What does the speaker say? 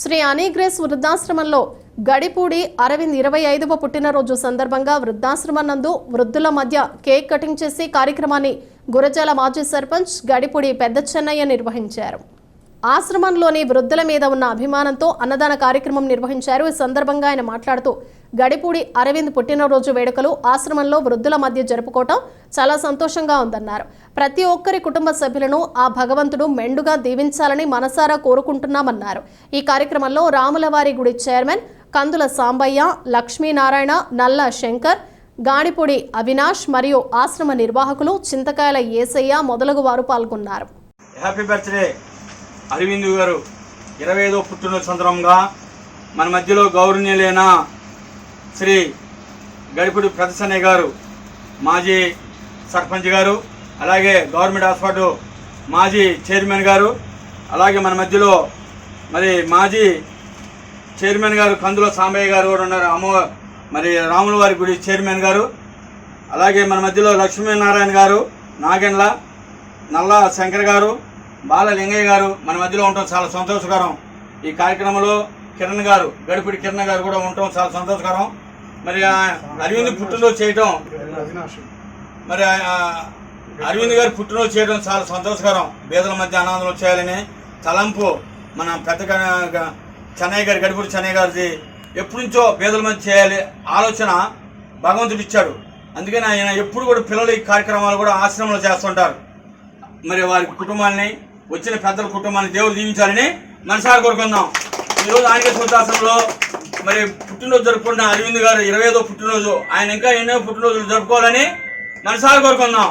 శ్రీ అనిగ్రేస్ వృద్ధాశ్రమంలో గడిపూడి అరవింద్ ఇరవై ఐదవ పుట్టినరోజు సందర్భంగా వృద్ధాశ్రమం నందు వృద్ధుల మధ్య కేక్ కటింగ్ చేసి కార్యక్రమాన్ని గురజాల మాజీ సర్పంచ్ గడిపూడి పెద్ద చెన్నయ్య నిర్వహించారు. ఆశ్రమంలోని వృద్ధుల మీద ఉన్న అభిమానంతో అన్నదాన కార్యక్రమం నిర్వహించారు. ఈ సందర్భంగా ఆయన మాట్లాడుతూ గడిపూడి అరవింద్ పుట్టినరోజు వేడుకలు ఆశ్రమంలో వృద్ధుల మధ్య జరుపుకోవటం చాలా సంతోషంగా ఉందన్నారు. ప్రతి ఒక్కరి కుటుంబ సభ్యులను ఆ భగవంతుడు మెండుగా దీవించాలని మనసారా కోరుకుంటున్నామన్నారు. ఈ కార్యక్రమంలో రాములవారి గుడి చైర్మన్ కందుల సాంబయ్య లక్ష్మీనారాయణ నల్ల శంకర్ గాడిపూడి అవినాష్ మరియు ఆశ్రమ నిర్వాహకులు చింతకాయల ఏసయ్య మొదలగు వారు పాల్గొన్నారు. Happy birthday. అరవింద్ గారు ఇరవై ఐదో పుట్టినరోజు సందర్భంగా మన మధ్యలో గౌరవనీయులైన శ్రీ గడిపుడి ప్రదర్శనయ్య గారు మాజీ సర్పంచ్ గారు అలాగే గవర్నమెంట్ హాస్పిటల్ మాజీ చైర్మన్ గారు అలాగే మన మధ్యలో మరి మాజీ చైర్మన్ గారు కందుల సాంబయ్య గారు కూడా ఉన్నారు. అమ్మ మరి రాముల వారి గుడి చైర్మన్ గారు అలాగే మన మధ్యలో లక్ష్మీనారాయణ గారు నాగెండ్ల నల్ల శంకర్ గారు బాల లింగయ్య గారు మన మధ్యలో ఉండటం చాలా సంతోషకరం. ఈ కార్యక్రమంలో కిరణ్ గారు గడిపిడి కిరణ్ గారు కూడా ఉండటం చాలా సంతోషకరం. మరి అరవింద్ పుట్టినరోజు చేయటం మరి అరవింద్ గారు పుట్టినరోజు చేయడం చాలా సంతోషకరం. బీదల మధ్య ఆనందం చేయాలని తలంపు మన పెద్ద చెన్నయ్య గారి గడిపూడి చెన్నయ్య గారిది. ఎప్పటి నుంచో పేదల మధ్య చేయాలి ఆలోచన భగవంతుడు ఇచ్చాడు. అందుకని ఆయన ఎప్పుడు కూడా పిల్లలు ఈ కార్యక్రమాలు కూడా ఆశ్రమంలో చేస్తుంటారు. మరి వారి కుటుంబాన్ని వచ్చిన పెద్దల కుటుంబాన్ని దేవుడు దీవించాలని మనసారి కోరుకుందాం. ఈరోజు ఆంగ్ల శుద్ధాసనంలో మరి పుట్టినరోజు జరుపుకుంటున్న అరవింద్ గారు ఇరవై ఐదో పుట్టినరోజు. ఆయన ఇంకా ఎన్నో పుట్టినరోజులు జరుపుకోవాలని మనసారి కోరుకుందాం.